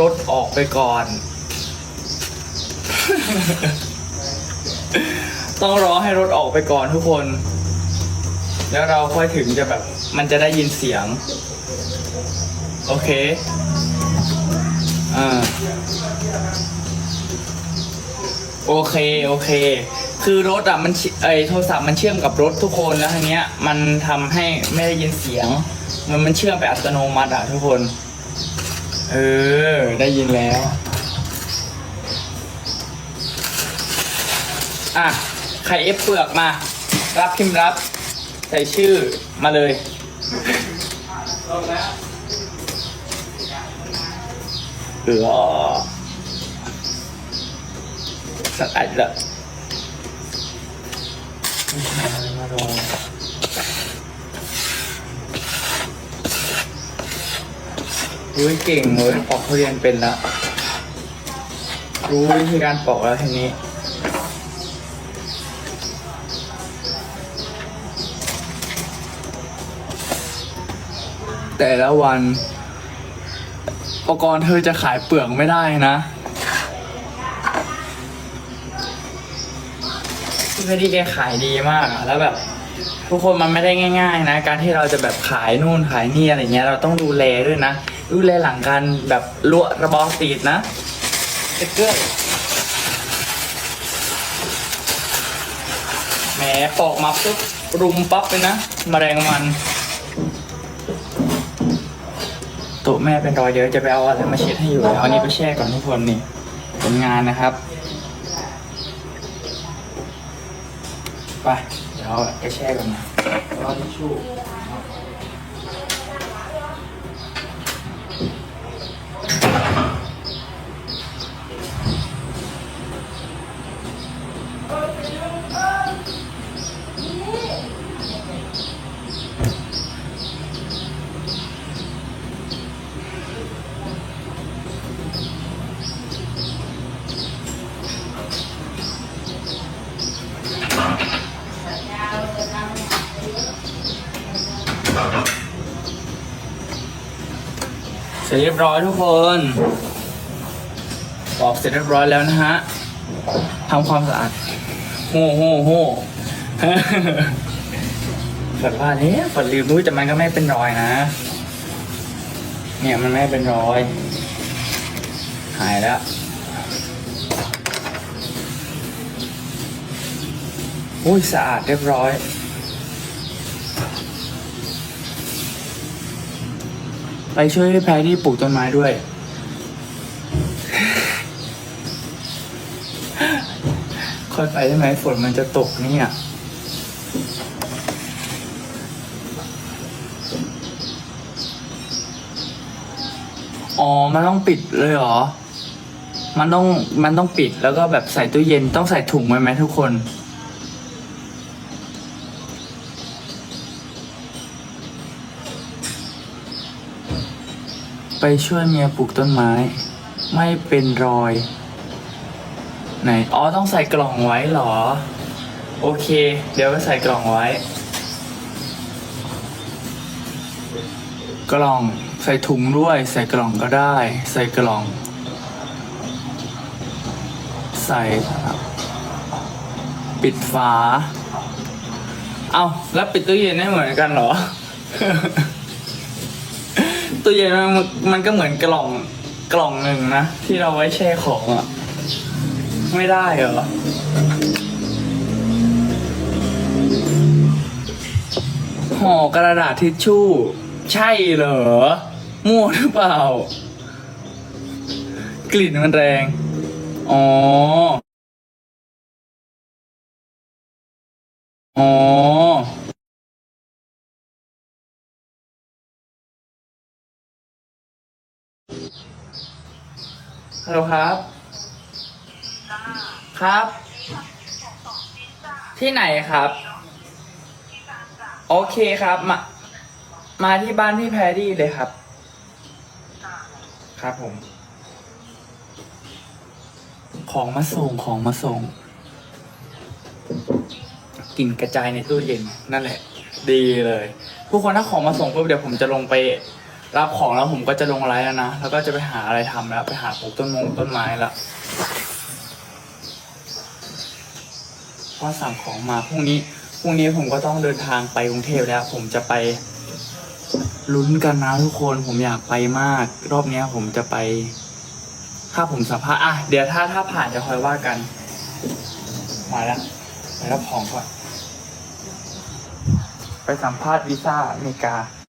รถออกไปก่อน ต้องรอให้รถออกไปก่อนทุกคน แล้วเราค่อยถึงจะแบบ มันจะได้ยินเสียง โอเค อ่า โอเค โอเค คือรถอะมันไอโทรศัพท์มันเชื่อมกับรถทุกคนแล้วทีเนี้ย มันทำให้ไม่ได้ยินเสียง มันมันเชื่อมไปอัตโนมัติอะทุกคน เออ ได้ยินแล้ว อะใครเอฟเปลือกมา รับพิมพ์รับ ใส่ชื่อมาเลย เออสัตว์อะไรละมาลง อุ้ยเก่งเลยปอกทุเรียนเป็นแล้วรู้วิธีการปอกแล้วทีนี้ แต่ละวันอุปกรณ์เธอจะขายเปลือกไม่ได้นะพี่พชรดีแกขายดีมากอะแล้วแบบทุกคนมันไม่ได้ง่าย ๆ นะ การที่เราจะแบบขายนู่นขายนี่อะไรเงี้ยเราต้องดูแลด้วยนะ ดูแลหลังการแบบลวดระบอสีดนะสติ๊กเกอแหมปอกมาปุ๊บรุมปั๊บเลยนะมแมลงวันโต๊ะแม่เป็นรอยเดี๋ยวจะไปเอาอะไรมาเช็ดให้อยู่แล้วอันนี้ไปแช่ก่อนทุกคนนี่ผลงานนะครับไปเดี๋ยวไปแช่ก่อนนะรอทิชชู่ เสร็จเรียบร้อยทุกคนปอกเสร็จเรียบร้อยแล้วนะฮะทำความสะอาดโห่โห่โห่ฝันว่าเนี่ยฝันลืมรู้แต่มันก็ไม่เป็นรอยนะ เนี่ยมันไม่เป็นรอย หายแล้วอุ้ยสะอาดเรียบร้อย ไปช่วยพี่แพรที่ปลูกต้นไม้ด้วย ค่อยไปได้ไหมฝนมันจะตกเนี่ย อ๋อ มันต้องปิดเลยเหรอ มันต้อง มันต้องปิดแล้วก็แบบใส่ตู้เย็นต้องใส่ถุงไว้ไหมทุกคน ไปช่วยเมียปลูกต้นไม้ ไม่เป็นรอย ไหน อ๋อ ต้องใส่กล่องไว้เหรอ โอเค เดี๋ยวไปใส่กล่องไว้ กล่องใส่ถุงด้วย ใส่กล่องก็ได้ ใส่กล่อง ใส่ปิดฝา เอาแล้วปิดตู้เย็นให้เหมือนกันเหรอ ตู้เย็นมันมันก็เหมือนกล่องกล่องหนึ่งนะ ที่เราไว้แช่ของอะไม่ได้เหรอ ห่อกระดาษทิชชู่ ใช่เหรอมั่วหรือเปล่า กลิ่นมันแรง อ๋อ อ๋อ ฮัลโหลครับ ครับ ที่ไหนครับ โอเคครับ มา มาที่บ้านพี่แพรรี่เลยครับ ครับผม ของมาส่งของมาส่งกลิ่นกระจายในตู้เย็นนั่นแหละ ดีเลย ทุกคนถ้าของมาส่งปุ๊บเดี๋ยวผมจะลงไป รับของแล้วผมก็จะลงไลฟ์แล้วนะ แล้วก็จะไปหาอะไรทำแล้ว ไปหาปลูกต้นมงต้นไม้ละเพราะสั่งของมาพรุ่งนี้พรุ่งนี้ผมก็ต้องเดินทางไปกรุงเทพแล้ว ผมจะไปลุ้นกันนะทุกคนผมอยากไปมาก รอบเนี้ยผมจะไป ถ้าผมสัมภาษณ์อะเดี๋ยวถ้าถ้าผ่านจะคอยว่ากัน มาแล้วไปรับของก่อน ไปสัมภาษณ์วีซ่าอเมริกา